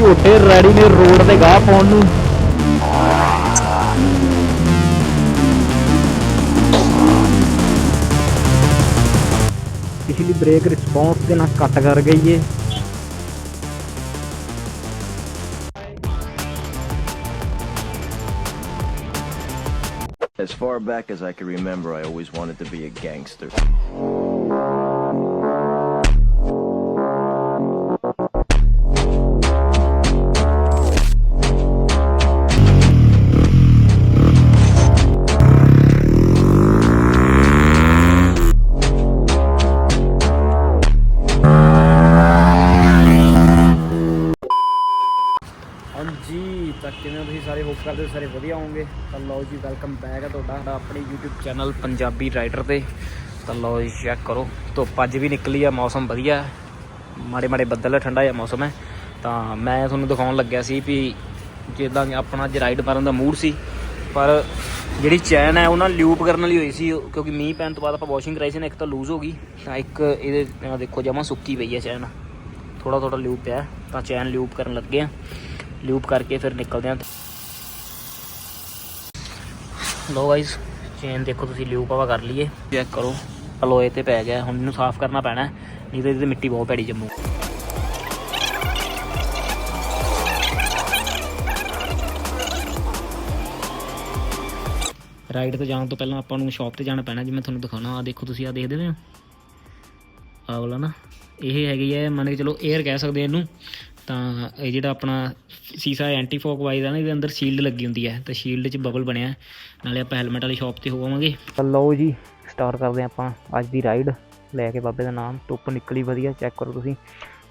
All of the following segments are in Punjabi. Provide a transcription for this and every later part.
ਝੋਟੇ ਰੈਡੀ ਨੇ ਰੋਡ ਤੇ ਗਾਹ ਪਾਉਣ ਨੂੰ ਪਿਛਲੀ ਬ੍ਰੇਕ ਰਿਸਪੌਂਸ ਦੇ ਨਾਲ ਕੱਟ ਕਰ ਗਈ ਏ As far back as I can remember, I always wanted to be a gangster. ਹਾਂਜੀ ਤਾਂ ਕਿਵੇਂ ਹੋ ਤੁਸੀਂ ਸਾਰੇ ਹੋਪ ਕਰਦੇ ਹੋ ਸਾਰੇ ਵਧੀਆ ਹੋਵੋਗੇ? ਤਾਂ ਲਓ ਜੀ ਵੈਲਕਮ ਬੈਕ ਹੈ ਤੁਹਾਡਾ, ਸਾਡਾ ਆਪਣੇ YouTube ਚੈਨਲ ਪੰਜਾਬੀ ਰਾਈਡਰ ਤੇ। ਤਾਂ ਲਓ ਜੀ ਚੈੱਕ ਕਰੋ। ਧੁੱਪ ਅੱਜ ਵੀ ਨਿਕਲੀ ਆ, ਮੌਸਮ ਵਧੀਆ ਮਾੜੇ ਮਾੜੇ ਬੱਦਲ ਹੈ ਠੰਡਾ ਜਿਹਾ ਮੌਸਮ ਹੈ। ਤਾਂ ਮੈਂ ਤੁਹਾਨੂੰ ਦਿਖਾਉਣ ਲੱਗਿਆ ਸੀ ਵੀ ਜਿੱਦਾਂ ਆਪਣਾ ਅੱਜ ਰਾਈਡ ਮਾਰਨ ਦਾ ਮੂਡ ਸੀ, ਪਰ ਜਿਹੜੀ ਚੈਨ ਹੈ ਉਹ ਨਾਲ ਲਿਊਪ ਕਰਨ ਵਾਲੀ ਹੋਈ ਸੀ, ਕਿਉਂਕਿ ਮੀਂਹ ਪੈਣ ਤੋਂ ਬਾਅਦ ਆਪਾਂ ਵਾਸ਼ਿੰਗ ਕਰਾਈ ਸੀ ਨਾ, ਇੱਕ ਤਾਂ ਲੂਜ਼ ਹੋ ਗਈ। ਤਾਂ ਇੱਕ ਇਹਦੇ ਦੇਖੋ, ਜਮਾ ਸੁੱਕੀ ਪਈ ਹੈ ਚੈਨ। ਥੋੜਾ ਥੋੜਾ ਲਿਊਪ ਪਿਆ ਤਾਂ ਚੈਨ ਲਿਊਪ ਕਰਨ ਲੱਗੇ ਆ। ਲੂਪ ਕਰਕੇ ਫਿਰ ਨਿਕਲਦੇ ਹਾਂ। ਲੋ ਗਾਇਸ ਚੇਨ ਦੇਖੋ ਤੁਸੀਂ ਲੂਪ ਆਵਾ ਕਰ ਲਈਏ। ਚੈੱਕ ਕਰੋ। ਅਲੋਏ ਤੇ ਪੈ ਗਿਆ। ਹੁਣ ਇਹਨੂੰ ਸਾਫ਼ ਕਰਨਾ ਪੈਣਾ ਹੈ, ਨਹੀਂ ਤਾਂ ਇਹਦੇ ਮਿੱਟੀ ਬਹੁਤ ਪੈੜੀ ਜੰਮੂ। ਰਾਈਡ ਤੇ ਜਾਣ ਤੋਂ ਪਹਿਲਾਂ ਆਪਾਂ ਨੂੰ ਸ਼ਾਪ ਤੇ ਜਾਣਾ ਪੈਣਾ ਜਿਵੇਂ ਤੁਹਾਨੂੰ ਦਿਖਾਣਾ ਆ ਦੇਖੋ ਤੁਸੀਂ ਆ ਦੇਖਦੇ ਹੋ? ਆ ਵਾਲਾ ਨਾ। ਇਹ ਹੈਗੀ ਹੈ ਮੰਨ ਕੇ ਚਲੋ 에ਅਰ ਕਹਿ ਸਕਦੇ ਇਹਨੂੰ। ਤਾਂ ਇਹ ਜਿਹੜਾ ਆਪਣਾ ਸੀਸਾ ਐਂਟੀ ਫੋਕ ਵਾਈਜ਼ ਆ ਨਾ, ਇਹਦੇ ਅੰਦਰ ਸ਼ੀਲਡ ਲੱਗੀ ਹੁੰਦੀ ਹੈ। ਤਾਂ ਸ਼ੀਲਡ 'ਚ ਬਬਲ ਬਣਿਆ। ਨਾਲੇ ਆਪਾਂ ਹੈਲਮਟ ਵਾਲੀ ਸ਼ਾਪ ਤੇ ਹੋਵਾਂਗੇ। ਲਓ ਜੀ ਸਟਾਰਟ ਕਰਦੇ ਹਾਂ ਆਪਾਂ ਅੱਜ ਦੀ ਰਾਈਡ ਲੈ ਕੇ ਬਾਬੇ ਦਾ ਨਾਮ, ਧੁੱਪ ਨਿਕਲੀ ਵਧੀਆ ਚੈੱਕ ਕਰੋ ਤੁਸੀਂ।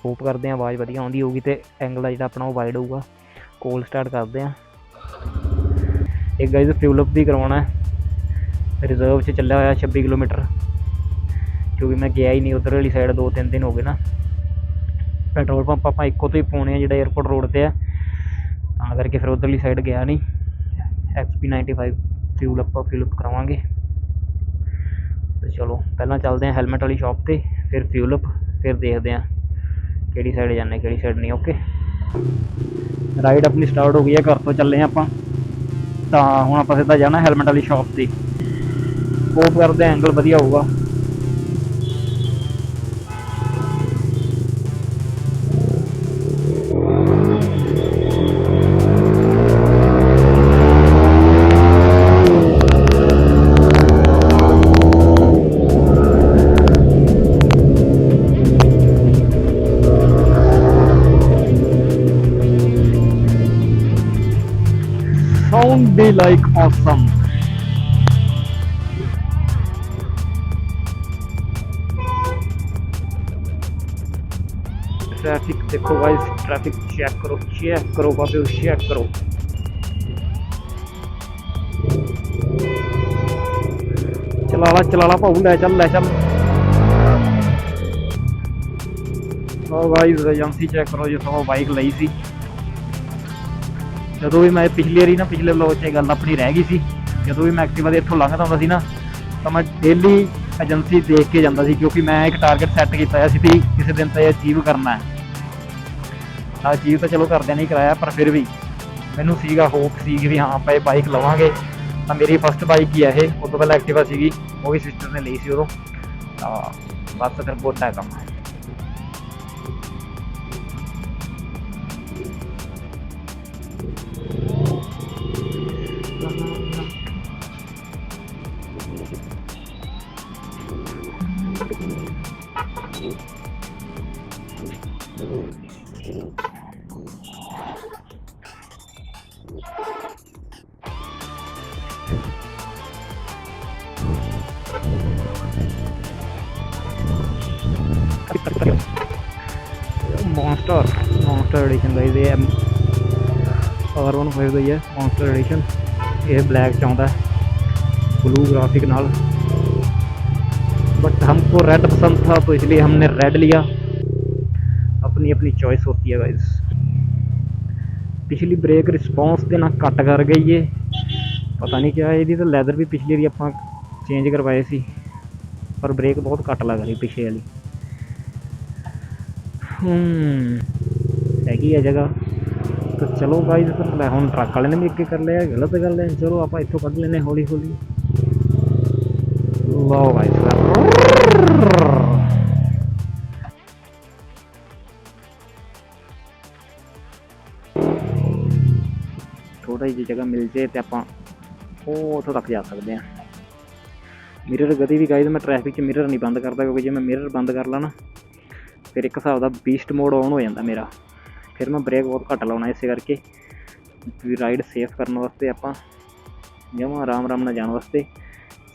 ਹੋਪ ਕਰਦੇ ਹਾਂ ਆਵਾਜ਼ ਵਧੀਆ ਆਉਂਦੀ ਹੋਊਗੀ ਤੇ ਐਂਗਲ ਆ ਜਿਹੜਾ ਆਪਣਾ ਉਹ ਵਾਈਡ ਹੋਊਗਾ। ਕੋਲ ਸਟਾਰਟ ਕਰਦੇ ਹਾਂ। ਇੱਕ ਗਾਈਜ਼ ਫਿਊਲ ਅਪ ਵੀ ਕਰਵਾਉਣਾ ਰਿਜ਼ਰਵ 'ਚ ਚੱਲਿਆ ਹੋਇਆ 26 ਕਿਲੋਮੀਟਰ। ਕਿਉਂਕਿ ਮੈਂ ਗਿਆ ਹੀ ਨਹੀਂ ਉਧਰ ਵਾਲੀ ਸਾਈਡ ਦੋ ਤਿੰਨ ਦਿਨ ਹੋ ਗਏ ਨਾ। ਪੈਟਰੋਲ ਪੰਪ ਆਪਾਂ ਇੱਕੋ ਤੋਂ ਹੀ ਪਾਉਣੇ ਆ ਜਿਹੜਾ 에어ਪੋਰਟ ਰੋਡ ਤੇ ਆ। ਤਾਂ ਕਰਕੇ ਫਿਰ ਉਧਰਲੀ ਸਾਈਡ ਗਿਆ ਨਹੀਂ XP95 ਫਿਊਲ ਆਪਾਂ ਫਿਲ ਅਪ ਕਰਾਵਾਂਗੇ। ਤੇ ਚਲੋ, ਪਹਿਲਾਂ ਚੱਲਦੇ ਆ ਹੈਲਮਟ ਵਾਲੀ ਸ਼ਾਪ ਤੇ, ਫਿਰ ਫਿਊਲ ਅਪ ਫਿਰ ਦੇਖਦੇ ਆ ਕਿਹੜੀ ਸਾਈਡ ਜਾਂਦੇ, ਕਿਹੜੀ ਸਾਈਡ ਨਹੀਂ ਓਕੇ ਰਾਈਡ ਆਪਣੀ ਸਟਾਰਟ ਹੋ ਗਈ ਹੈ ਘਰ ਤੋਂ ਚੱਲੇ ਆ ਆਪਾਂ। ਤਾਂ ਹੁਣ ਆਪਾਂ ਸਿੱਧਾ ਜਾਣਾ ਹੈਲਮਟ ਵਾਲੀ ਸ਼ਾਪ ਤੇ। ਹੋਪ ਕਰਦੇ ਆ ਐਂਗਲ ਵਧੀਆ ਹੋਊਗਾ। be like awesome. ट्रैफ़िक देखो गाइस ट्रैफ़िक चेक करो चेक करो बाबू चेक करो। चलाला चलाला, पाऊ, ले चल ले चल। गाइस एजेंसी चेक करो, ये सब बाइक ली सी। ਜਦੋਂ ਵੀ ਮੈਂ ਪਿਛਲੀ ਵਾਰੀ ਨਾ ਪਿਛਲੇ ਵਲੋਗ 'ਚ ਇਹ ਗੱਲ ਆਪਣੀ ਰਹਿ ਗਈ ਸੀ, ਜਦੋਂ ਵੀ ਮੈਂ ਐਕਟਿਵਾ ਦੇ ਇੱਥੋਂ ਲੰਘਦਾ ਹੁੰਦਾ ਸੀ ਨਾ, ਤਾਂ ਮੈਂ ਡੇਲੀ ਏਜੰਸੀ ਦੇਖ ਕੇ ਜਾਂਦਾ ਸੀ ਕਿਉਂਕਿ ਮੈਂ ਇੱਕ ਟਾਰਗੇਟ ਸੈੱਟ ਕੀਤਾ ਹੋਇਆ ਸੀ ਵੀ ਕਿਸੇ ਦਿਨ ਤਾਂ ਇਹ ਅਚੀਵ ਕਰਨਾ ਹੈ। ਤਾਂ ਅਚੀਵ ਤਾਂ ਚਲੋ ਕਰਦਿਆਂ ਨਹੀਂ ਕਰਾਇਆ, ਪਰ ਫਿਰ ਵੀ ਮੈਨੂੰ ਸੀਗਾ ਹੋਪ ਸੀ ਵੀ ਹਾਂ, ਆਪਾਂ ਇਹ ਬਾਈਕ ਲਵਾਂਗੇ। ਤਾਂ ਮੇਰੀ ਫਸਟ ਬਾਈਕ ਹੀ ਹੈ ਇਹ ਉਸ ਤੋਂ ਪਹਿਲਾਂ ਐਕਟਿਵਾ ਸੀਗੀ, ਉਹ ਵੀ ਸਿਸਟਰ ਨੇ ਲਈ ਸੀ ਉਦੋਂ। ਤਾਂ ਬਸ ਫਿਰ ਬਹੁਤ ਹੈ ਕੰਮ ਮੌਨਸਟਰ ਮੌਨਸਟਰ ਐਡੀਸ਼ਨ ਦਾ ਇਹ R15 ਦਾ ਹੀ ਹੈ ਮੌਨਸਟਰ ਐਡੀਸ਼ਨ ਇਹ ब्लैक ਚ ਆਉਂਦਾ ब्लू ग्राफिक नाल बट हमको रेड पसंद था तो इसलिए हमने रेड लिया अपनी अपनी चॉइस होती है गाइस ਪਿਛਲੀ ਬ੍ਰੇਕ ਰਿਸਪੌਂਸ ਦੇ ਨਾਲ ਕੱਟ ਕਰ ਗਈ ਏ ਪਤਾ ਨਹੀਂ ਕਿਆ ਇਹਦੀ ਤਾਂ ਲੈਦਰ ਵੀ ਪਿਛਲੀ ਵਾਰੀ ਆਪਾਂ ਚੇਂਜ ਕਰਵਾਏ ਸੀ ਪਰ ਬ੍ਰੇਕ ਬਹੁਤ ਘੱਟ ਲੱਗ ਰਹੀ ਪਿਛੇ ਵਾਲੀ ਹੂੰ। ਹੈਗੀ ਆ ਜਗ੍ਹਾ। ਤਾਂ ਚਲੋ ਗਾਈਜ਼ ਫਿਰ ਲੈ ਹੁਣ ਟਰੱਕ ਵਾਲੇ ਨੇ ਵੀ ਅੱਗੇ ਕਰ ਲਿਆ, ਗਲਤ ਗੱਲ ਹੈ ਚਲੋ ਆਪਾਂ ਇੱਥੋਂ ਕੱਢ ਲੈਨੇ ਹੌਲੀ ਹੌਲੀ ਲਓ ਗਾਈਜ਼ ਥੋੜਾ ਜਿਹੀ ਜਗ੍ਹਾ ਮਿਲ ਜੇ ਤੇ ਆਪਾਂ ਉਹ ਉੱਥੋਂ ਤੱਕ ਜਾ ਸਕਦੇ ਹਾਂ। ਮਿਰਰ ਗਤੀ ਵੀ ਗਾਈਜ਼ ਮੈਂ ਟ੍ਰੈਫਿਕ 'ਚ ਮਿਰਰ ਨਹੀਂ ਬੰਦ ਕਰਦਾ ਕਿਉਂਕਿ ਜੇ ਮੈਂ ਮਿਰਰ ਬੰਦ ਕਰ ਲਾਂ ਨਾ ਫਿਰ ਇੱਕ ਹਿਸਾਬ ਦਾ ਬੀਸਟ ਮੋਡ ਆਨ ਹੋ ਜਾਂਦਾ ਮੇਰਾ। ਫਿਰ ਮੈਂ ਬ੍ਰੇਕ ਬਹੁਤ ਘੱਟ ਲਾਉਣਾ ਇਸੇ ਕਰਕੇ। ਵੀ ਰਾਈਡ ਸੇਫ ਕਰਨ ਵਾਸਤੇ ਆਪਾਂ ਜਮਾਂ ਆਰਾਮ ਆਰਾਮ ਨਾਲ ਜਾਣ ਵਾਸਤੇ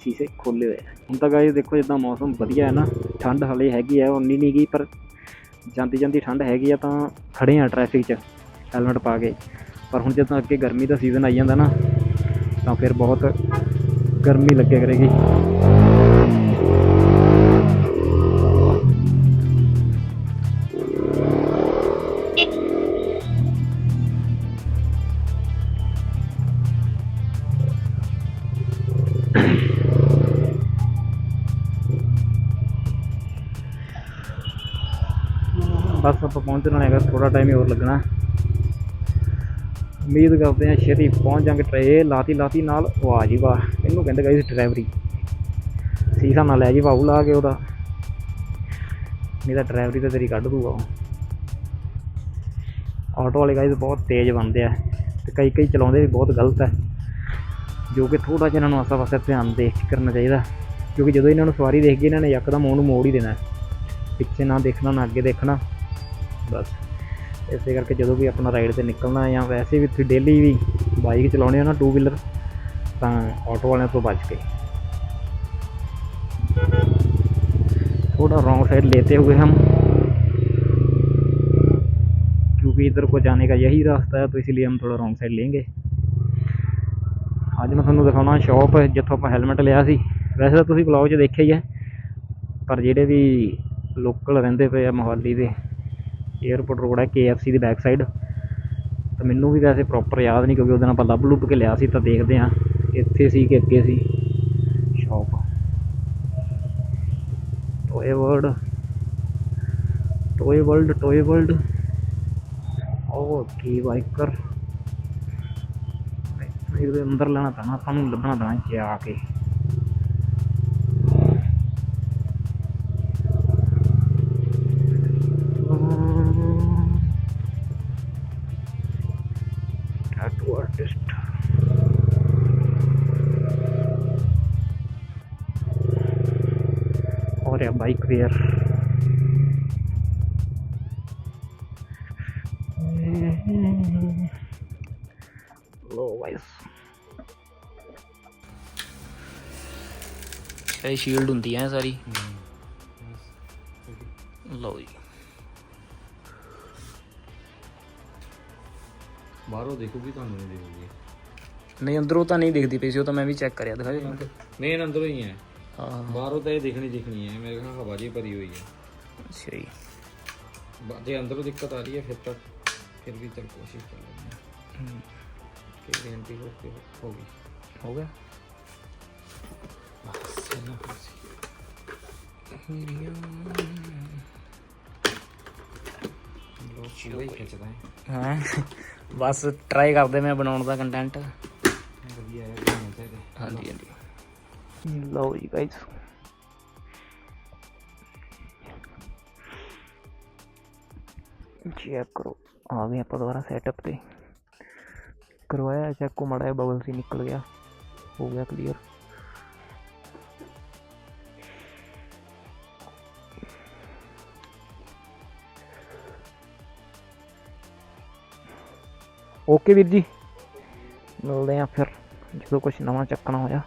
ਸ਼ੀਸ਼ੇ ਖੋਲੇ ਹੋਏ ਹੁਣ ਤਾਂ ਗਾਈਜ਼ ਦੇਖੋ ਜਿੱਦਾਂ ਮੌਸਮ ਵਧੀਆ ਹੈ ਨਾ, ਠੰਡ ਹਲੇ ਹੈਗੀ ਹੈ ਉਨੀ ਨਹੀਂ ਗਈ ਪਰ ਜਾਂਦੀ ਜਾਂਦੀ ਠੰਡ ਹੈਗੀ ਆ ਤਾਂ ਖੜੇ ਆ ਟ੍ਰੈਫਿਕ 'ਚ ਹੈਲਮਟ ਪਾ ਕੇ। ਪਰ ਹੁਣ ਜਦੋਂ ਅੱਗੇ ਗਰਮੀ ਦਾ ਸੀਜ਼ਨ ਆਈ ਜਾਂਦਾ ਨਾ, ਤਾਂ ਫਿਰ ਬਹੁਤ ਗਰਮੀ ਲੱਗਿਆ ਕਰੇਗੀ। ਬਸ ਆਪਾਂ ਪਹੁੰਚਣ ਵਾਲੇ ਹੈਗਾ ਥੋੜਾ ਟਾਈਮ ਹੀ ਹੋਰ ਲੱਗਣਾ। ਉਮੀਦ ਕਰਦੇ ਹਾਂ ਛੇਤੀ ਪਹੁੰਚ ਜਾਾਂਗੇ ਟਰੇ ਲਾਤੀ ਲਾਤੀ ਨਾਲ। ਵਾਹ ਜੀ ਵਾਹ, ਇਹਨੂੰ ਕਹਿੰਦੇ ਗਾਈਸ ਡਰਾਈਵਰੀ। ਸੀਸਾ ਨਾਲ ਲੈ ਜੀ ਬਾਹੂ ਲਾ ਕੇ ਉਹਦਾ। ਨਹੀਂ ਤਾਂ ਡਰਾਈਵਰੀ ਤਾਂ ਤੇਰੀ ਕੱਢ ਦੂਗਾ ਉਹ। ਆਟੋ ਵਾਲੇ ਗਾਈਸ ਬਹੁਤ ਤੇਜ਼ ਬਣਦੇ ਆ ਤੇ ਕਈ ਕਈ ਚਲਾਉਂਦੇ ਵੀ ਬਹੁਤ ਗਲਤ ਹੈ ਜੋ ਕਿ ਥੋੜਾ ਜਿਹਾ ਇਹਨਾਂ ਨੂੰ ਆਸਾ ਪਾਸੇ ਧਿਆਨ ਦੇ ਕੇ ਕਰਨਾ ਚਾਹੀਦਾ। ਕਿਉਂਕਿ ਜਦੋਂ ਇਹਨਾਂ ਨੂੰ ਸਵਾਰੀ ਦੇਖ ਗਈ ਇਹਨਾਂ ਨੇ ਯਕਦਮ ਉਹਨੂੰ ਮੋੜ ਹੀ ਦੇਣਾ। ਪਿੱਛੇ ਨਾ ਦੇਖਣਾ, ਨਾ ਅੱਗੇ ਦੇਖਣਾ। ਬਸ ਇਸੇ ਕਰਕੇ ਜਦੋਂ ਵੀ ਆਪਣਾ ਰਾਈਡ ਤੇ ਨਿਕਲਣਾ ਜਾਂ ਵੈਸੇ ਵੀ ਤੁਸੀਂ ਡੇਲੀ ਵੀ ਬਾਈਕ ਚਲਾਉਣੀ ਹੈ ਨਾ ਟੂ ਵੀਲਰ ਤਾਂ ਆਟੋ ਵਾਲਿਆਂ ਤੋਂ ਬਚ ਕੇ थोड़ा रॉन्ग साइड लेते हुए हम क्योंकि इधर को जाने का यही रास्ता है तो इसलिए हम थोड़ा रॉन्ग साइड लेंगे ਅੱਜ ਮੈਂ ਤੁਹਾਨੂੰ ਦਿਖਾਉਣਾ ਸ਼ਾਪ ਜਿੱਥੋਂ ਆਪਾਂ ਹੈਲਮਟ ਲਿਆ ਸੀ ਵੈਸੇ ਤਾਂ ਤੁਸੀਂ ਬਲੌਗ 'ਚ ਦੇਖਿਆ ਹੀ ਹੈ ਪਰ ਜਿਹੜੇ ਵੀ ਲੋਕਲ ਰਹਿੰਦੇ ਪਏ ਆ ਮੋਹਾਲੀ ਦੇ ਏਅਰਪੋਰਟ ਰੋਡ ਹੈ, KFC ਦੀ ਬੈਕ ਸਾਈਡ ਤਾਂ ਮੈਨੂੰ ਵੀ ਵੈਸੇ ਪ੍ਰੋਪਰ ਯਾਦ ਨਹੀਂ, ਕਿਉਂਕਿ ਉਹਦੇ ਨਾਲ ਆਪਾਂ ਲੱਭ ਲੁੱਭ ਕੇ ਲਿਆ ਸੀ, ਤਾਂ ਦੇਖਦੇ ਹਾਂ, ਇੱਥੇ ਸੀ ਕਿ ਅੱਗੇ ਸੀ। Shop toy world toy world toy world ਉਹ ਕੀ ਬਾਈਕਰ ਇਹਦੇ ਅੰਦਰ ਲੈਣਾ ਪੈਣਾ, ਸਾਨੂੰ ਨੂੰ ਲੱਭਣਾ ਪੈਣਾ ਆ ਕੇ। Javier. ਲੋ ਇਹ ਸ਼ੀਲਡ ਹੁੰਦੀ ਹੈ ਸਾਰੀ ਲੋ ਜੀ ਬਾਹਰੋਂ ਦੇਖੋਗੇ ਤੁਹਾਨੂੰ ਨਹੀਂ ਦੇਖੋਗੇ ਨਹੀਂ ਅੰਦਰੋਂ ਤਾਂ ਨਹੀਂ ਦੇਖਦੀ ਪਈ ਸੀ ਉਹ ਤਾਂ ਮੈਂ ਵੀ ਚੈੱਕ ਕਰਿਆ ਦਿਖਾ ਜੀ ਮੇਨ ਅੰਦਰੋਂ ਹੀ ਹੈ ਹਾਂ। ਬਾਹਰੋਂ ਤਾਂ ਇਹ ਦਿਖਣੀ ਦਿਖਣੀ ਹੈ ਮੇਰੇ ਖਿਆਲ ਹਵਾ ਜੀ ਭਰੀ ਹੋਈ ਹੈ। ਅੱਛਾ ਜੀ। ਬ- ਜੇ ਅੰਦਰੋਂ ਦਿੱਕਤ ਆ ਰਹੀ ਹੈ ਫਿਰ ਤਾਂ ਫਿਰ ਵੀ ਚਲ ਕੋਸ਼ਿਸ਼ ਕਰ ਲੈਂਦੇ ਹਾਂ। ਕਿ ਗਾਰੰਟੀ ਹੋ ਕੇ ਹੋਗੀ ਹੋ ਗਿਆ? ਬਸ ਇੰਨਾ ਕੁ ਸੀ ਲੋ ਚੀਵਾ ਹੀ ਖਿੱਚਦਾ ਹੈ ਹਾਂ। ਬਸ ਟਰਾਈ ਕਰਦੇ ਮੈਂ ਬਣਾਉਣ ਦਾ ਕੰਟੈਂਟ ਵਧੀਆ ਹੈ ਬਣਾਉਣੇ ਚਾਹੀਦੇ। ਹਾਂਜੀ ਹਾਂਜੀ। ਲਓ ਜੀ ਗਾਇਸ ਚੈੱਕ ਕਰੋ ਆ ਗਏ ਆਪਾਂ ਦੁਬਾਰਾ ਸੈਟਅਪ ਤੇ ਕਰਵਾਇਆ ਚੈੱਕ ਕੋ ਮੜਾ ਬਬਲ ਸੀ ਨਿਕਲ ਗਿਆ ਹੋ ਗਿਆ ਕਲੀਅਰ ਓਕੇ ਵੀਰ ਜੀ ਮਿਲਦੇ ਆ ਫਿਰ ਜਦੋਂ ਕੁਝ ਨਵਾਂ ਚੱਕਣਾ ਹੋਇਆ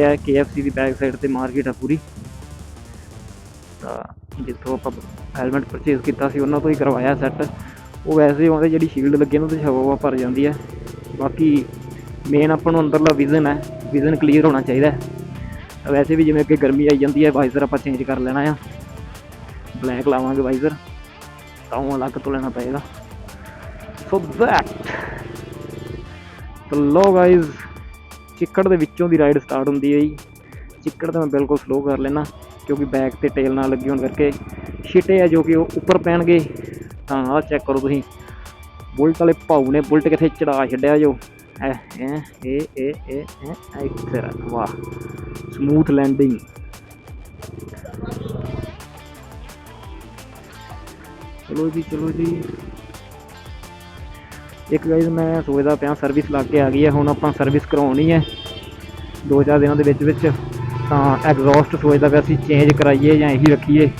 ਇਹ ਹੈ KFC ਦੀ ਬੈਕ ਸਾਈਡ ਤੇ ਮਾਰਕੀਟ ਆ ਪੂਰੀ। ਤਾਂ ਜਿੱਥੋਂ ਆਪਾਂ ਹੈਲਮਟ ਪਰਚੇਸ ਕੀਤਾ ਸੀ, ਉਹਨਾਂ ਤੋਂ ਹੀ ਕਰਵਾਇਆ ਸੈੱਟ ਉਹ ਵੈਸੇ ਉਹਦੇ ਜਿਹੜੀ ਸ਼ੀਲਡ ਲੱਗੇ ਨਾ, ਉਹਦੇ ਹਵਾ ਭਰ ਜਾਂਦੀ ਹੈ ਬਾਕੀ ਮੇਨ ਆਪਾਂ ਨੂੰ ਅੰਦਰਲਾ ਵਿਜ਼ਨ ਹੈ ਵਿਜ਼ਨ ਕਲੀਅਰ ਹੋਣਾ ਚਾਹੀਦਾ ਵੈਸੇ ਵੀ ਜਿਵੇਂ ਅੱਗੇ ਗਰਮੀ ਆਈ ਜਾਂਦੀ ਹੈ ਵਾਈਜ਼ਰ ਆਪਾਂ ਚੇਂਜ ਕਰ ਲੈਣਾ ਆ। ਬਲੈਕ ਲਾਵਾਂਗੇ ਵਾਈਜ਼ਰ ਤਾਂ ਉਹ ਅਲੱਗ ਤੋਂ ਲੈਣਾ ਪਏਗਾ। ਸੋ ਦੈਟ ਲੋ ਗਾਇਜ਼ ਚਿੱਕੜ ਦੇ ਵਿੱਚੋਂ ਦੀ ਰਾਈਡ ਸਟਾਰਟ ਹੁੰਦੀ ਹੈ ਜੀ। ਚਿੱਕੜ ਤਾਂ ਮੈਂ ਬਿਲਕੁਲ ਸਲੋ ਕਰ ਲੈਣਾ ਕਿਉਂਕਿ ਬੈਕ ਤੇ ਟੇਲ ਨਾਲ ਲੱਗੀ ਹੋਣ ਕਰਕੇ। ਛਿਟੇ ਆ ਜੋ ਕਿ ਉਹ ਉੱਪਰ ਪੈਣਗੇ, ਤਾਂ ਆਹ ਚੈੱਕ ਕਰੋ ਤੁਸੀਂ। ਬੁਲਟ ਵਾਲੇ ਭਾਊ ਨੇ ਬੁਲਟ ਕਿੱਥੇ ਚੜਾ ਛੱਡਿਆ ਜੋ। ਐ ਏ ਇਹ ਇਹ ਇਹ ਇੱਥੇ ਰੱਖ, ਵਾਹ। ਸਮੂਥ ਲੈਂਡਿੰਗ ਚਲੋ ਜੀ ਚਲੋ ਜੀ। ਇੱਕ ਗਾਈਜ਼ ਮੈਂ ਸੋਚਦਾ ਪਿਆ ਸਰਵਿਸ ਲੱਗ ਕੇ ਆ ਗਈ ਹੈ, ਹੁਣ ਆਪਾਂ ਸਰਵਿਸ ਕਰਾਉਣੀ ਹੈ। ਦੋ ਚਾਰ ਦਿਨਾਂ ਦੇ ਵਿੱਚ ਵਿੱਚ ਤਾਂ ਐਗਜ਼ੌਸਟ ਸੋਚਦਾ ਪਿਆ ਅਸੀਂ ਚੇਂਜ ਕਰਾਈਏ ਜਾਂ ਇਹੀ ਰੱਖੀਏ।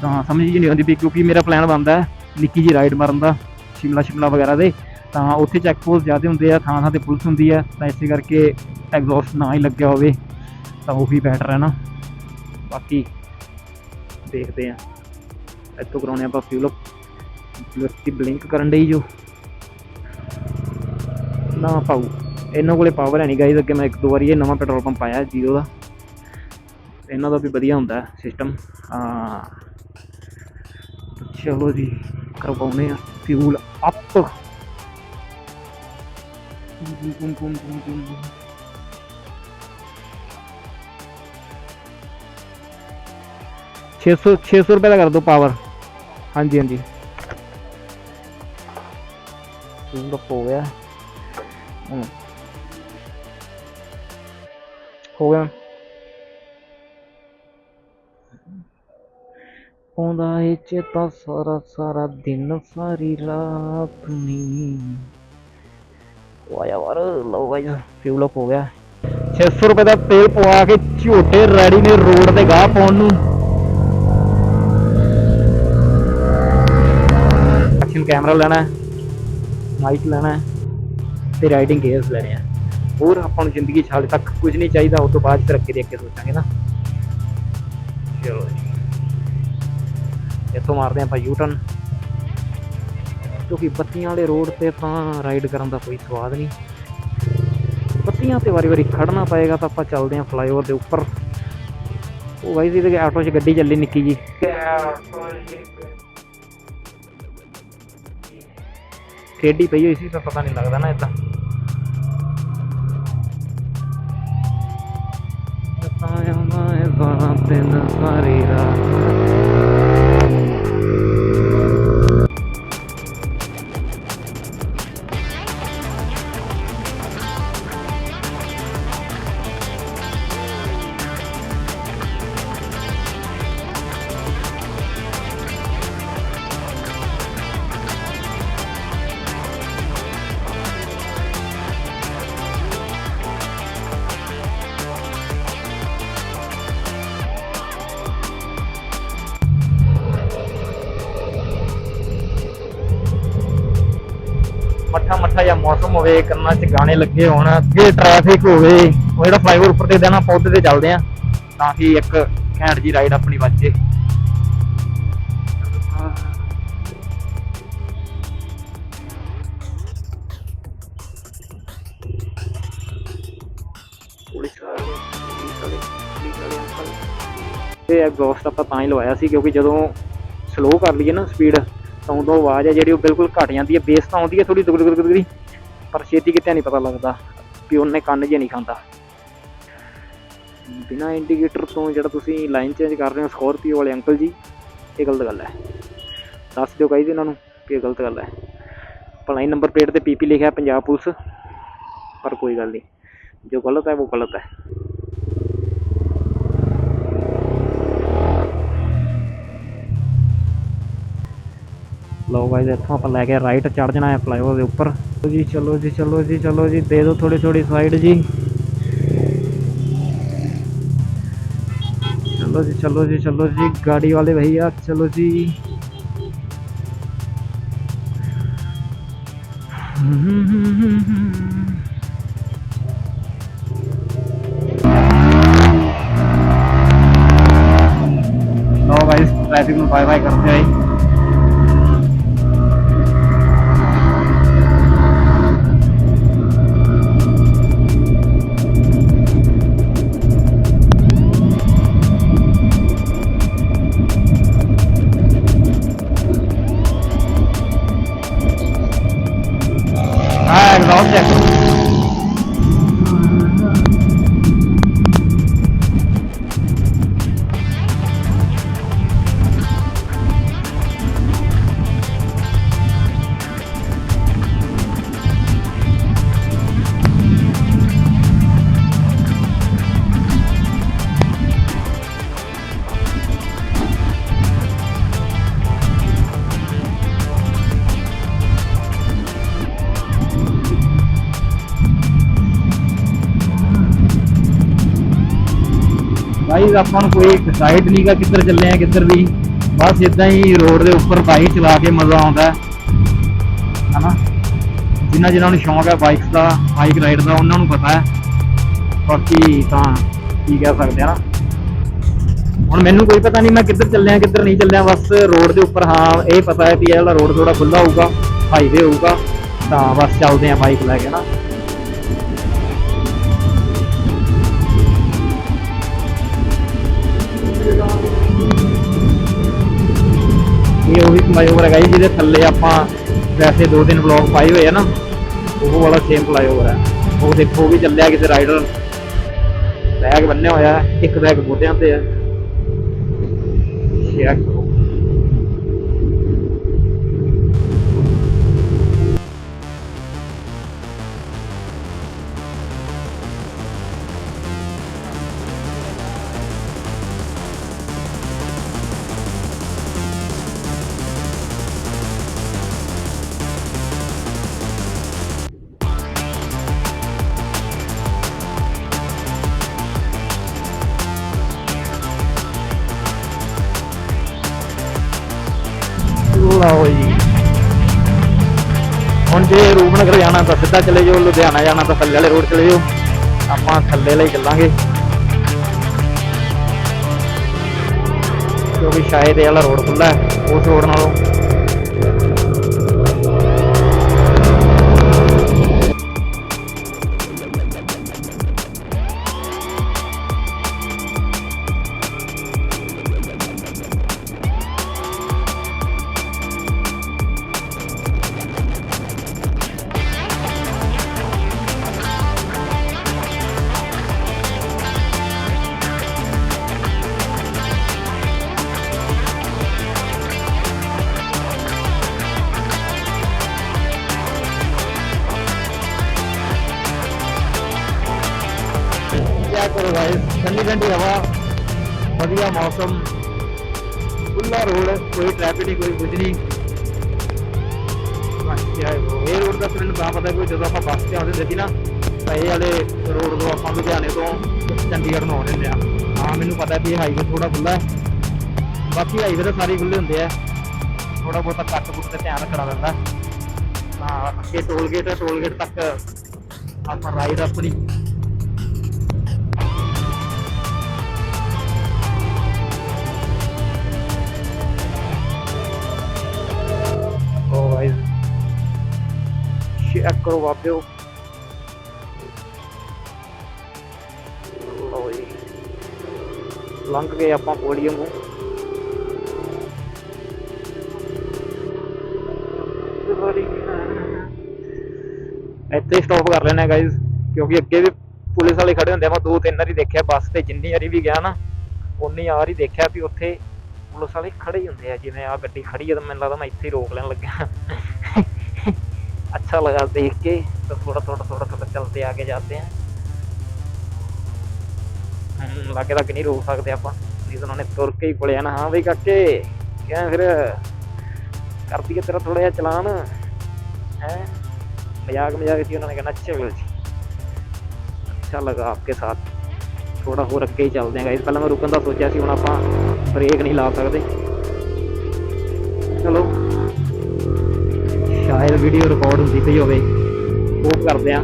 ਤਾਂ ਸਮਝ ਹੀ ਨਹੀਂ ਆਉਂਦੀ ਵੀ ਕਿਉਂਕਿ ਮੇਰਾ ਪਲਾਨ ਬਣਦਾ ਨਿੱਕੀ ਜੀ ਰਾਈਡ ਮਾਰਨ ਦਾ, ਸ਼ਿਮਲਾ ਸ਼ਿਮਲਾ ਵਗੈਰਾ ਦੇ। ਤਾਂ ਉੱਥੇ ਚੈੱਕ ਪੋਸਟ ਜ਼ਿਆਦਾ ਹੁੰਦੇ ਆ, ਥਾਂ ਥਾਂ ਤੇ ਪੁਲਿਸ ਹੁੰਦੀ ਆ, ਤਾਂ ਇਸੇ ਕਰਕੇ ਐਗਜ਼ੌਸਟ ਨਾ ਹੀ ਲੱਗਿਆ ਹੋਵੇ, ਤਾਂ ਉਹ ਵੀ ਬੈਟਰ ਹੈ ਨਾ। ਬਾਕੀ ਦੇਖਦੇ ਆ। ਇੱਥੋਂ ਕਰਾਉਣੇ ਆਪਾਂ ਫਿਊਲ ਵਿਅਕਤੀ ਬਲਿੰਕ ਕਰਨ ਡਈ ਜੋ। ਨਾ ਪਾਉ ਇਹਨਾਂ ਕੋਲੇ ਪਾਵਰ ਹੈ ਨਹੀਂ ਗਾਈਜ਼ ਅੱਗੇ ਮੈਂ ਇੱਕ ਦੋ ਵਾਰੀ ਇਹ ਨਵਾਂ ਪੈਟਰੋਲ ਪੰਪ ਆਇਆ ਜੀਰੋ ਦਾ। ਇਹਨਾਂ ਦਾ ਵੀ ਵਧੀਆ ਹੁੰਦਾ ਸਿਸਟਮ ਹਾਂ। ਚਲੋ ਜੀ ਕਰਵਾਉਨੇ ਆ fuel up boom boom boom boom boom ਛੇ ਸੌ ਛੇ ਸੌ ਰੁਪਏ ਦਾ ਕਰ ਦਿਓ ਪਾਵਰ ਹਾਂਜੀ ਹਾਂਜੀ। ਫਿਊਲ ਅਪ ਹੋ ਗਿਆ। ਹੋ ਗਿਆ ਆਉਂਦਾ ਏ ਚੇਤਾ ਸਾਰਾ ਸਾਰਾ ਦਿਨ ਸਾਰੀ ਰਾਤ ਨੀ ਵਾਇਆ ਵਾਰ ਲਓ ਗਾਇਸ ਫਿਊਲ ਅਪ ਹੋ ਗਿਆ 600 ਰੁਪਏ ਦਾ ਤੇਲ ਪਵਾ ਕੇ ਝੋਟੇ ਰੈਡੀ ਨੇ ਰੋਡ ਤੇ ਗਾਹ ਪਾਉਣ ਨੂੰ। ਐਕਸ਼ਨ ਕੈਮਰਾ ਲੈਣਾ। ਹੈ ਮਾਈਕ ਲੈਣਾ ਤੇ ਰਾਈਡਿੰਗ ਗੇਅਰਸ ਲੈਣੇ ਆ। ਹੋਰ ਆਪਾਂ ਨੂੰ ਜ਼ਿੰਦਗੀ 'ਚ ਹਾਲੇ ਤੱਕ ਕੁਝ ਨਹੀਂ ਚਾਹੀਦਾ ਉਸ ਤੋਂ ਬਾਅਦ ਤਰੱਕੀ ਦੇ ਅੱਗੇ ਸੋਚਾਂਗੇ ਨਾ। ਚਲੋ ਜੀ। ਇੱਥੋਂ ਮਾਰਦੇ ਆਪਾਂ ਯੂ ਟਰਨ ਕਿਉਂਕਿ ਬੱਤੀਆਂ ਵਾਲੇ ਰੋਡ ਤੇ ਤਾਂ ਰਾਈਡ ਕਰਨ ਦਾ ਕੋਈ ਸਵਾਦ ਨਹੀਂ। ਬੱਤੀਆਂ ਤੇ ਵਾਰੀ ਵਾਰੀ ਖੜਨਾ ਪਏਗਾ ਤਾਂ ਆਪਾਂ ਚੱਲਦੇ ਹਾਂ ਫਲਾਈਓਵਰ ਦੇ ਉੱਪਰ। ਉਹ ਵਾਈ ਜੀ ਦੇ ਆਟੋ 'ਚ ਗੱਡੀ ਚੱਲੀ ਨਿੱਕੀ ਜੀ। ਖੇਡੀ ਪਈ ਹੋਈ ਸੀ ਤਾਂ ਪਤਾ ਨਹੀਂ ਲੱਗਦਾ ਨਾ ਇਦਾਂ ਬਤਾਇਆ ਮੈਂ ਬਾਰਾਂ ਦਿਨ ਸਾਰੀ ਰਾਤ। ਮੱਠਾ ਮੱਠਾ ਜਾਂ ਮੌਸਮ ਹੋਵੇ, ਕੰਨਾਂ 'ਚ ਗਾਣੇ ਲੱਗੇ ਹੋਣ, ਅੱਗੇ ਟ੍ਰੈਫਿਕ ਹੋਵੇ, ਉਹ ਜਿਹੜਾ ਫਲਾਈਓਵਰ ਉੱਪਰ ਤੇ ਦੇਣਾ ਪੌਦੇ ਤੇ ਚੱਲਦੇ ਆ ਤਾਂ ਕਿ ਇੱਕ ਘੈਂਟ ਜੀ ਰਾਈਡ ਆਪਣੀ ਵੱਜ ਜੇ। ਇਹ ਐਗਜ਼ੌਸਟ ਆਪਾਂ ਤਾਂ ਹੀ ਲਵਾਇਆ ਸੀ, ਕਿਉਂਕਿ ਜਦੋਂ ਸਲੋ ਕਰ ਲਈਏ ਨਾ ਸਪੀਡ ਤਾਂ ਉਦੋਂ ਆਵਾਜ਼ ਹੈ ਜਿਹੜੀ ਉਹ ਬਿਲਕੁਲ ਘਟ ਜਾਂਦੀ ਹੈ ਬੇਸ ਤਾਂ ਆਉਂਦੀ ਹੈ ਥੋੜੀ ਦੁਗ ਦੁਗ ਦੁਗ ਪਰ ਛੇਤੀ ਕਿਤੇ ਨਹੀਂ ਪਤਾ ਲੱਗਦਾ ਵੀ ਉਹਨੇ ਕੰਨ ਜੇ ਨਹੀਂ ਖਾਂਦਾ। ਬਿਨਾ ਇੰਡੀਕੇਟਰ ਤੋਂ ਜਿਹੜਾ ਤੁਸੀਂ ਲਾਈਨ ਚੇਂਜ ਕਰ ਰਹੇ ਹੋ ਸਕੋਰਪੀਓ ਵਾਲੇ ਅੰਕਲ ਜੀ, ਇਹ ਗਲਤ ਗੱਲ ਹੈ। ਦੱਸ ਦਿਓ ਕਹੀ ਇਹਨਾਂ ਨੂੰ ਕਿ ਇਹ ਗਲਤ ਗੱਲ ਹੈ। ਭਲਾਈ ਨੰਬਰ ਪਲੇਟ ਤੇ ਪੀਪੀ ਲਿਖਿਆ, ਪੰਜਾਬ ਪੁਲਿਸ, ਪਰ ਕੋਈ ਗੱਲ ਨਹੀਂ। ਜੋ ਗਲਤ ਹੈ, ਉਹ ਗਲਤ ਹੈ। ਲਓ ਗਾਇਸ ਇੱਥੋਂ ਆਪਾਂ ਲੈ ਕੇ ਰਾਈਟ ਚੜ ਜਾਣਾ ਹੈ ਫਲਾਈਓਵਰ ਦੇ ਉੱਪਰ ਚਲੋ ਜੀ ਚਲੋ ਜੀ ਚਲੋ ਜੀ ਚਲੋ ਜੀ ਦੇ ਦਿਓ ਥੋੜੀ ਥੋੜੀ ਸਾਈਡ ਜੀ चलो जी चलो जी चलो जी गाड़ी वाले भैया चलो जी लो गाइस ट्रैफिक में बाय बाय करते हैं Olha o treco. ਆਪਾਂ ਨੂੰ ਕੋਈ ਡਿਸਾਈਡ ਨਹੀਂਗਾ ਕਿੱਧਰ ਚੱਲੇ ਆ, ਕਿੱਧਰ ਨਹੀਂ। ਬਸ ਇਦਾਂ ਹੀ ਰੋਡ ਦੇ ਉੱਪਰ ਬਾਈਕ ਚਲਾ ਕੇ ਮਜ਼ਾ ਆਉਂਦਾ ਹਨਾ? ਜਿਨ੍ਹਾਂ ਜਿਨ੍ਹਾਂ ਨੂੰ ਸ਼ੌਂਕ ਹੈ ਬਾਈਕਸ ਦਾ ਬਾਈਕ ਰਾਈਡ ਦਾ, ਉਹਨਾਂ ਨੂੰ ਪਤਾ ਹੈ। ਬਾਕੀ ਤਾਂ ਕੀ ਕਹਿ ਸਕਦੇ ਆ। ਨਾ ਹੁਣ ਮੈਨੂੰ ਕੋਈ ਪਤਾ ਨਹੀਂ ਮੈਂ ਕਿੱਧਰ ਚੱਲਿਆ ਕਿੱਧਰ ਨਹੀਂ ਚੱਲਿਆ ਬਸ ਰੋਡ ਦੇ ਉੱਪਰ ਹਾਂ, ਇਹ ਪਤਾ ਹੈ ਕਿ ਇਹ ਵਾਲਾ ਰੋਡ ਥੋੜਾ ਖੁੱਲਾ ਹੋਊਗਾ ਹਾਈਵੇ ਹੋਊਗਾ, ਤਾਂ ਬਸ ਚੱਲਦੇ ਆ ਬਾਈਕ ਲੈ ਕੇ ਨਾ। ਉਹ ਵੀ ਫਲਾਈਓਵਰ ਹੈਗਾ ਜੀ, ਜਿਹਦੇ ਥੱਲੇ ਆਪਾਂ ਵੈਸੇ ਦੋ ਦਿਨ ਵਲੌਗ ਪਾਏ ਹੋਏ ਆ ਨਾ, ਉਹ ਵਾਲਾ ਸੇਮ ਫਲਾਈਓਵਰ ਹੈ ਉਹ ਦੇਖੋ, ਉਹ ਵੀ ਚੱਲਿਆ ਕਿਸੇ ਰਾਈਡਰ ਬੈਗ ਬੰਨਿਆ ਹੋਇਆ, ਇੱਕ ਬੈਗ ਮੋਢਿਆਂ ਤੇ ਹੈ ਚੈੱਕ ਲਓ ਜੀ। ਹੁਣ ਜੇ ਰੂਪਨਗਰ ਜਾਣਾ ਤਾਂ ਸਿੱਧਾ ਚਲੇ ਜਾਓ, ਲੁਧਿਆਣਾ ਜਾਣਾ ਤਾਂ ਥੱਲੇ ਵਾਲੇ ਰੋਡ ਚਲੇ ਜਾਓ। ਆਪਾਂ ਥੱਲੇ ਲਈ ਚੱਲਾਂਗੇ। ਕਿਉਂਕਿ ਸ਼ਾਇਦ ਇਹ ਵਾਲਾ ਰੋਡ ਖੁੱਲਾ ਹੈ, ਉਸ ਰੋਡ ਨਾਲੋਂ। ਕਿਆ ਕਰੋ ਠੰਡੀ ਠੰਡੀ ਹਵਾ, ਵਧੀਆ ਮੌਸਮ ਖੁੱਲਾ ਰੋਡ, ਕੋਈ ਟ੍ਰੈਫਿਕ ਨਹੀਂ, ਕੋਈ ਕੁਝ ਨਹੀਂ। ਇਹ ਰੋਡ ਦਾ ਮੈਨੂੰ ਤਾਂ ਪਤਾ ਕੋਈ ਜਦੋਂ ਆਪਾਂ ਬੱਸ ਤੇ ਆਉਂਦੇ ਹੁੰਦੇ ਸੀ ਨਾ, ਤਾਂ ਇਹ ਵਾਲੇ ਰੋਡ ਤੋਂ ਆਪਾਂ ਲੁਧਿਆਣੇ ਤੋਂ ਚੰਡੀਗੜ੍ਹ ਨੂੰ ਆਉਂਦੇ ਹੁੰਦੇ ਆ। ਹਾਂ, ਮੈਨੂੰ ਪਤਾ ਵੀ ਹਾਈਵੇ ਥੋੜਾ ਖੁੱਲਾ ਹੈ। ਬਾਕੀ ਹਾਈਵੇ ਤਾਂ ਸਾਰੇ ਖੁੱਲੇ ਹੁੰਦੇ ਆ। ਥੋੜਾ ਬਹੁਤਾ ਕੱਟ ਕੁੱਟ ਤੇ ਧਿਆਨ ਰੱਖਣਾ ਪੈਂਦਾ। ਤਾਂ ਅੱਗੇ ਟੋਲ ਗੇਟ ਹੈ ਟੋਲ ਗੇਟ ਤੱਕ ਆਪਾਂ ਰਾਈਡ ਆਪਣੀ ਕਰੋ ਵਾਪਿਓ। ਲਓ ਜੀ। ਲੰਘ ਗਏ ਆਪਾਂ ਪੋਡੀਅਮ ਨੂੰ। ਇੱਥੇ ਸਟਾਪ ਕਰ ਲੈਣਾ ਗਾਇਸ ਕਿਉਂਕਿ ਅੱਗੇ ਵੀ ਪੁਲਿਸ ਵਾਲੇ ਖੜੇ ਹੁੰਦੇ ਆ, ਮੈਂ ਦੋ ਤਿੰਨ ਵਾਰੀ ਦੇਖਿਆ ਬੱਸ ਤੇ, ਜਿੰਨੀ ਵਾਰੀ ਵੀ ਗਿਆ ਨਾ ਉਨੀ ਵਾਰੀ ਦੇਖਿਆ ਵੀ ਉੱਥੇ ਪੁਲਿਸ ਵਾਲੇ ਖੜੇ ਹੀ ਹੁੰਦੇ ਆ, ਜਿਵੇਂ ਆ ਗੱਡੀ ਖੜੀ ਹੈ ਤਾਂ ਮੈਨੂੰ ਲੱਗਦਾ ਮੈਂ ਇੱਥੇ ਹੀ ਰੋਕ ਲੈਣ ਲੱਗਿਆ। अच्छा लगा देख के तो थोड़ा थोड़ा थोड़ा थोड़ा चलते आगे जाते हैं हम्म, लागे तक नहीं रोक सकते आप नहीं तो उन्होंने तुर के ही पड़े ना हाँ भाई काके क्या फिर कर दिया तेरा थोड़ा जिहा चलान है मजाक मजाक थी उन्होंने कहना चलो जी अच्छा लगा आपके साथ थोड़ा हो अगे ही चलते हैं गाइस पहले मैं रुकन का सोचा सी हूँ आप ब्रेक नहीं ला सकते ਵੀਡੀਓ ਰਿਕਾਰਡ ਹੁੰਦੀ ਪਈ ਹੋਵੇ, ਉਹ ਕਰਦੇ ਆ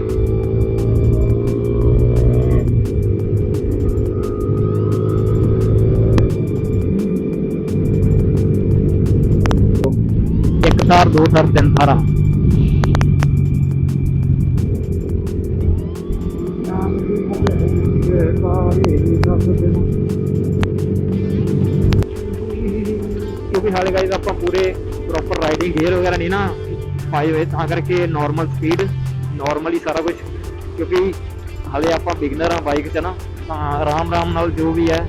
ਇੱਕ ਥਾਰ ਦੋ ਥਾਰ ਤਿੰਨ ਥਾਰਾਂ ਕਿਉਂਕਿ ਹਾਲੇ ਗਾਈਜ਼ ਆਪਾਂ ਪੂਰੇ ਪ੍ਰੋਪਰ ਰਾਈਡਿੰਗ ਗੇਅਰ ਵਗੈਰਾ ਨਹੀਂ ਨਾ ਪਾਏ ਹੋਏ ਤਾਂ ਕਰਕੇ ਨਾਰਮਲ ਸਪੀਡ ਨਾਰਮਲੀ ਸਾਰਾ ਕੁਝ ਕਿਉਂਕਿ ਹਲੇ ਆਪਾਂ ਬਿਗਨਰ ਆ ਬਾਈਕ 'ਚ ਨਾ, ਤਾਂ ਆਰਾਮ ਆਰਾਮ ਨਾਲ ਜੋ ਵੀ ਹੈ,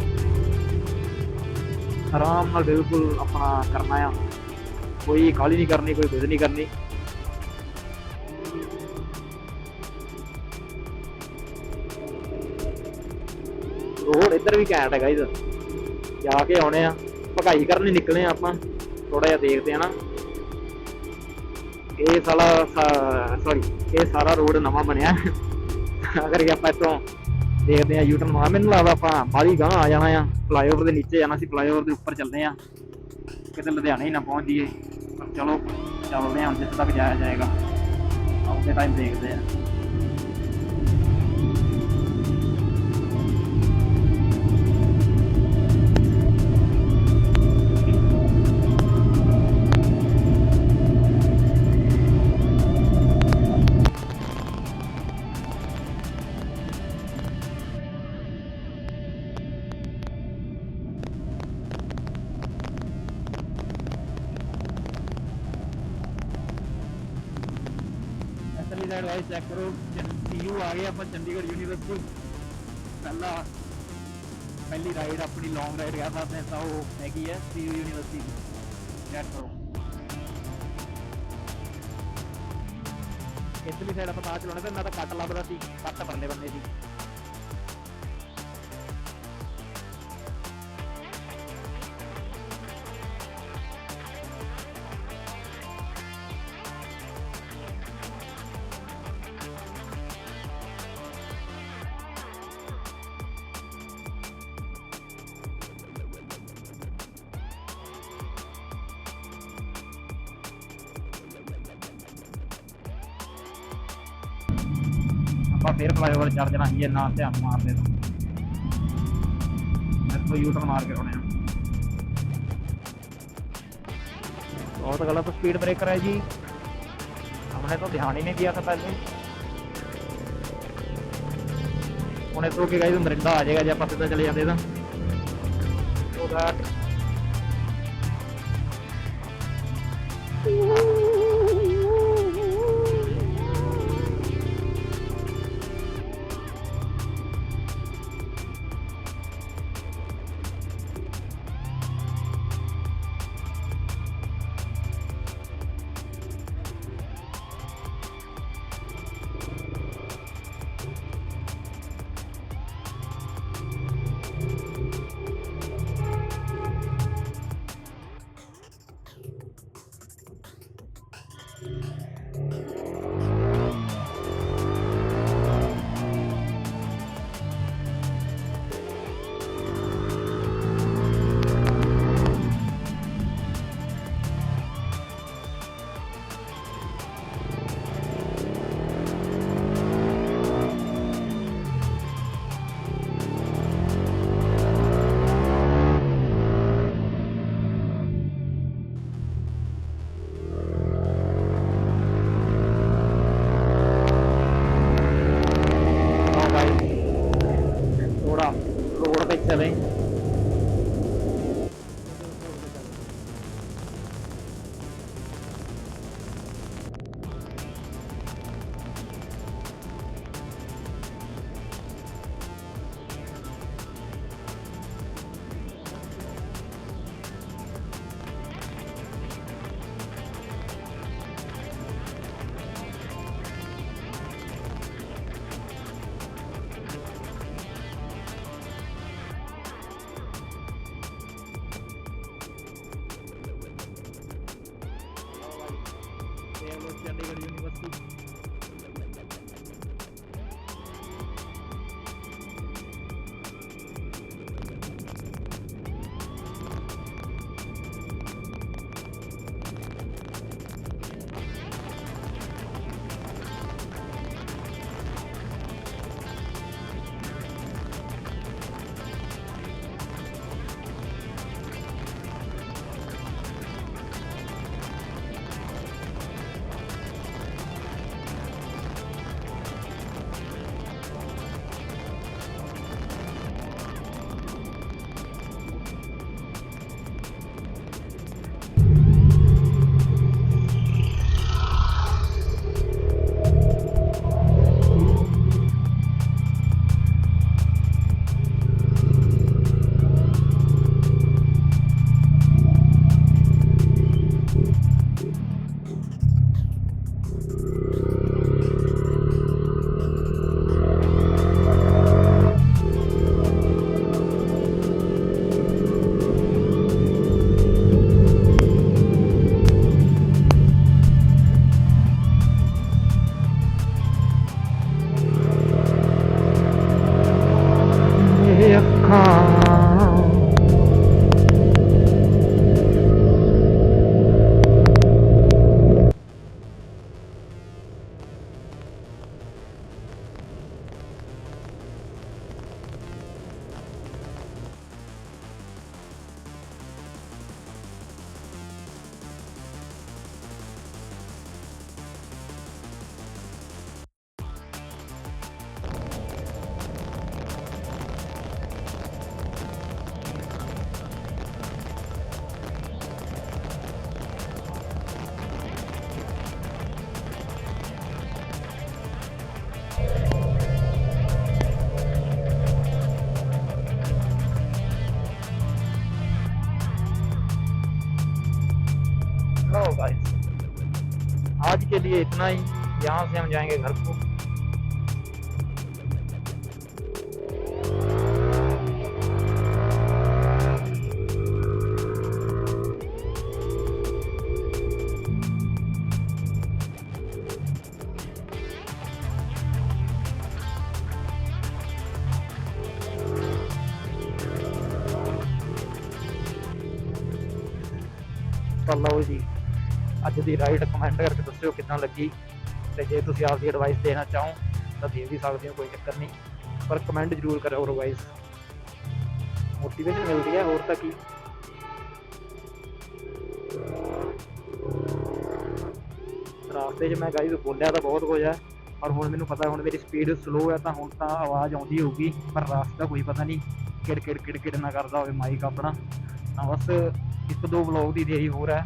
ਆਰਾਮ ਨਾਲ ਬਿਲਕੁਲ ਆਪਣਾ ਕਰਨਾ ਆ। ਕੋਈ ਕਾਲੀ ਨਹੀਂ ਕਰਨੀ, ਕੋਈ ਕੁਝ ਨਹੀਂ ਕਰਨੀ। ਰੋਡ ਇੱਧਰ ਵੀ ਘੈਂਟ ਹੈ ਗਾਈਜ਼ ਜਾ ਕੇ ਆਉਣੇ ਆ ਭਗਾਈ ਕਰਨ ਹੀ ਨਿਕਲੇ ਆ ਆਪਾਂ। ਥੋੜਾ ਜਿਹਾ ਦੇਖਦੇ ਆ ਨਾ। ਇਹ ਸਾਲਾ ਸੌਰੀ ਇਹ ਸਾਰਾ ਰੋਡ ਨਵਾਂ ਬਣਿਆ। ਅਗਰ ਆਪਾਂ ਇੱਥੋਂ ਦੇਖਦੇ ਆ ਯੂਟਰਨ ਮਾਰ, ਮੈਨੂੰ ਲੱਗਦਾ ਆਪਾਂ ਬਾਹਲੀ ਗਾਂ ਆ ਜਾਣਾ ਆ। ਫਲਾਈਓਵਰ ਦੇ ਨੀਚੇ ਜਾਣਾ ਸੀ ਫਲਾਈਓਵਰ ਦੇ ਉੱਪਰ ਚੱਲਦੇ ਆ ਕਿਤੇ ਲੁਧਿਆਣੇ ਹੀ ਨਾ ਪਹੁੰਚ ਜਾਈਏ। ਪਰ ਚਲੋ, ਚੱਲਦੇ ਆ ਹੁਣ ਜਿੱਥੇ ਤੱਕ ਜਾਇਆ ਜਾਏਗਾ। ਆਉਂਦੇ ਟਾਈਮ ਦੇਖਦੇ ਆ ਆਪਾਂ ਚੰਡੀਗੜ੍ਹ ਯੂਨੀਵਰਸਿਟੀ ਪਹਿਲਾ ਪਹਿਲੀ ਰਾਈਡ ਆਪਣੀ ਲੌਂਗ ਰਾਈਡ ਕਰ ਸਕਦੇ ਹਾਂ ਤਾਂ ਉਹ ਹੈਗੀ ਹੈ ਸੀਯੂ ਯੂਨੀਵਰਸਿਟੀ ਦੀ ਚੈੱਕ ਕਰੋ ਇਸਲੀ ਸਾਈਡ ਆਪਾਂ ਤਾਂ ਚਲਾਉਣੇ, ਤੇ ਨਾ ਤਾਂ ਕੱਟ ਲੱਭਦਾ ਸੀ, ਕੱਟ ਪਰਲੇ ਬੰਨੇ ਸੀ। ਫਲਾਈਓਵਰ ਚੜ ਜਾਣਾ ਸੀ ਇਹ ਨਾ ਧਿਆਨ ਮਾਰਦੇ ਤਾਂ ਇੱਥੋਂ ਯੂਟਰਨ ਮਾਰ ਕੇ ਆਉਣੇ ਆ बहुत गलत स्पीड ब्रेकर है जी हमने तो ध्यान ही नहीं दिया था पहले ਹੁਣ ਇਥੋਂ ਕੀ ਗਾਈਜ਼ ਮਰਿੰਡਾ ਆ ਜਾਏਗਾ ਜੇ ਆਪਾਂ ਸਿੱਧਾ ਚਲੇ ਜਾਂਦੇ ਤਾਂ ਸੋ ਦੈਟ लिए इतना ही यहाँ से हम जाएंगे घर को ਤਾਂ ਲਓ ਜੀ ਅੱਜ ਦੀ ਰਾਈਡ ਕਮੈਂਟ ਕਰਕੇ ਦੱਸਿਓ ਕਿੱਦਾਂ ਲੱਗੀ ਤੇ ਜੇ ਤੁਸੀਂ ਆਪਦੀ ਐਡਵਾਈਸ ਦੇਣਾ ਚਾਹੋ ਤਾਂ ਦੇ ਵੀ ਸਕਦੇ ਹੋ, ਕੋਈ ਚੱਕਰ ਨਹੀਂ। ਪਰ ਕਮੈਂਟ ਜ਼ਰੂਰ ਕਰਿਓ ਐਡਵਾਈਸ ਮੋਟੀਵੇਸ਼ਨ ਮਿਲਦੀ ਹੈ, ਹੋਰ ਤਾਂ ਕੀ? ਰਾਸਤੇ 'ਚ ਮੈਂ ਗਾਈਜ਼ ਬੋਲਿਆ ਤਾਂ ਬਹੁਤ ਕੁਝ ਹੈ, ਪਰ ਹੁਣ ਮੈਨੂੰ ਪਤਾ, ਹੁਣ ਮੇਰੀ ਸਪੀਡ ਸਲੋ ਹੈ ਤਾਂ ਹੁਣ ਤਾਂ ਆਵਾਜ਼ ਆਉਂਦੀ ਹੋਊਗੀ, ਪਰ ਰਾਸਤਾ ਕੋਈ ਪਤਾ ਨਹੀਂ ਕਿੜ ਕਿੜ ਕਿੜ ਕਿੜ ਨਾ ਕਰਦਾ ਹੋਵੇ ਮਾਈਕ ਆਪਣਾ। ਤਾਂ ਬਸ ਇੱਕ ਦੋ ਵਲੌਗ ਦੀ ਦੇਰੀ ਹੋਰ ਹੈ।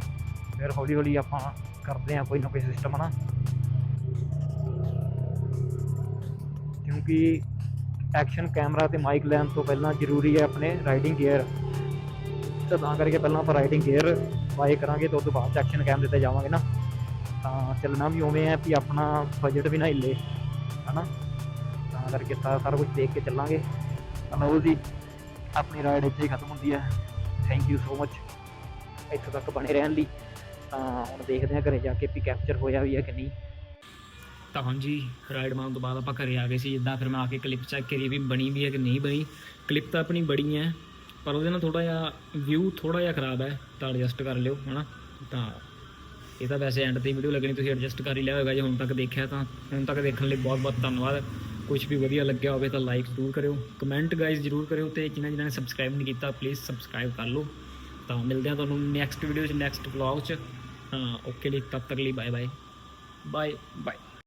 ਫਿਰ ਹੌਲੀ ਹੌਲੀ ਆਪਾਂ ਕਰਦੇ ਹਾਂ ਕੋਈ ਨਾ ਕੋਈ ਸਿਸਟਮ ਨਾ ਕਿਉਂਕਿ ਐਕਸ਼ਨ ਕੈਮਰਾ ਤੇ ਮਾਈਕ ਲੈਣ ਤੋਂ ਪਹਿਲਾਂ ਜ਼ਰੂਰੀ ਹੈ ਆਪਣੇ ਰਾਈਡਿੰਗ ਗੇਅਰ ਤਾਂ ਤਾਂ ਕਰਕੇ ਪਹਿਲਾਂ ਆਪਾਂ ਰਾਈਡਿੰਗ ਗੇਅਰ ਬਾਏ ਕਰਾਂਗੇ ਤੇ ਉਸ ਤੋਂ ਬਾਅਦ ਐਕਸ਼ਨ ਕੈਮਰੇ ਤੇ ਜਾਵਾਂਗੇ ਨਾ। ਤਾਂ ਚੱਲਣਾ ਵੀ ਉਵੇਂ ਹੈ ਵੀ ਆਪਣਾ ਬਜਟ ਵੀ ਨਾ ਹਿੱਲੇ, ਹਨਾ। ਤਾਂ ਕਰਕੇ ਸਾਰਾ ਸਾਰਾ ਕੁਝ ਦੇਖ ਕੇ ਚੱਲਾਂਗੇ। ਤਾਂ ਲਓ ਜੀ, ਆਪਣੀ ਰਾਈਡ ਇੱਥੇ ਹੀ ਖਤਮ ਹੁੰਦੀ ਹੈ। ਥੈਂਕ ਯੂ ਸੋ ਮਚ ਇੱਥੋਂ ਤੱਕ ਬਣੇ ਰਹਿਣ ਲਈ। ਤਾਂ ਹੁਣ ਦੇਖਦੇ ਹਾਂ ਘਰੇ ਜਾ ਕੇ ਵੀ ਕੈਪਚਰ ਹੋਇਆ ਵੀ ਹੈ ਕਿ ਨਹੀਂ। ਤਾਂ ਹਾਂਜੀ ਰਾਈਡ ਮਾਰਨ ਤੋਂ ਬਾਅਦ ਆਪਾਂ ਘਰੇ ਆ ਗਏ ਸੀ, ਜਿੱਦਾਂ ਫਿਰ ਮੈਂ ਆ ਕੇ ਕਲਿੱਪ ਚੈੱਕ ਕਰੀ ਵੀ ਬਣੀ ਵੀ ਹੈ ਕਿ ਨਹੀਂ ਬਣੀ। ਕਲਿੱਪ ਤਾਂ ਆਪਣੀ ਬਣੀ ਹੈ, ਪਰ ਉਹਦੇ ਨਾਲ ਥੋੜਾ ਜਿਹਾ ਵਿਊ ਥੋੜਾ ਜਿਹਾ ਖਰਾਬ ਹੈ, ਤਾਂ ਐਡਜਸਟ ਕਰ ਲਿਓ, ਹਨਾ। ਤਾਂ ਇਹ ਤਾਂ ਵੈਸੇ ਐਂਡ ਤੇ ਵੀਡੀਓ ਲੱਗਣੀ, ਤੁਸੀਂ ਐਡਜਸਟ ਕਰ ਹੀ ਲਿਆ ਹੋਵੇਗਾ ਜੇ ਹੁਣ ਤੱਕ ਦੇਖਿਆ ਤਾਂ। ਹੁਣ ਤੱਕ ਦੇਖਣ ਲਈ ਬਹੁਤ ਬਹੁਤ ਧੰਨਵਾਦ। ਕੁਝ ਵੀ ਵਧੀਆ ਲੱਗਿਆ ਹੋਵੇ ਤਾਂ ਲਾਈਕ ਜ਼ਰੂਰ ਕਰਿਓ। ਕਮੈਂਟ ਗਾਈਜ਼ ਜ਼ਰੂਰ ਕਰਿਓ ਤੇ ਜਿਨ੍ਹਾਂ ਜਿਨ੍ਹਾਂ ਨੇ ਸਬਸਕ੍ਰਾਈਬ ਨਹੀਂ ਕੀਤਾ ਪਲੀਜ਼ ਸਬਸਕ੍ਰਾਈਬ ਕਰ ਲਓ। ਤਾਂ ਮਿਲਦੇ ਹਾਂ ਤੁਹਾਨੂੰ ਨੈਕਸਟ ਵੀਡੀਓ 'ਚ ਨੈਕਸਟ ਵਲੌਗ 'ਚ। ਤਾਂ ਓਕੇ ਲਈ ਤਦ ਤੱਕ ਲਈ ਬਾਏ ਬਾਏ ਬਾਏ ਬਾਏ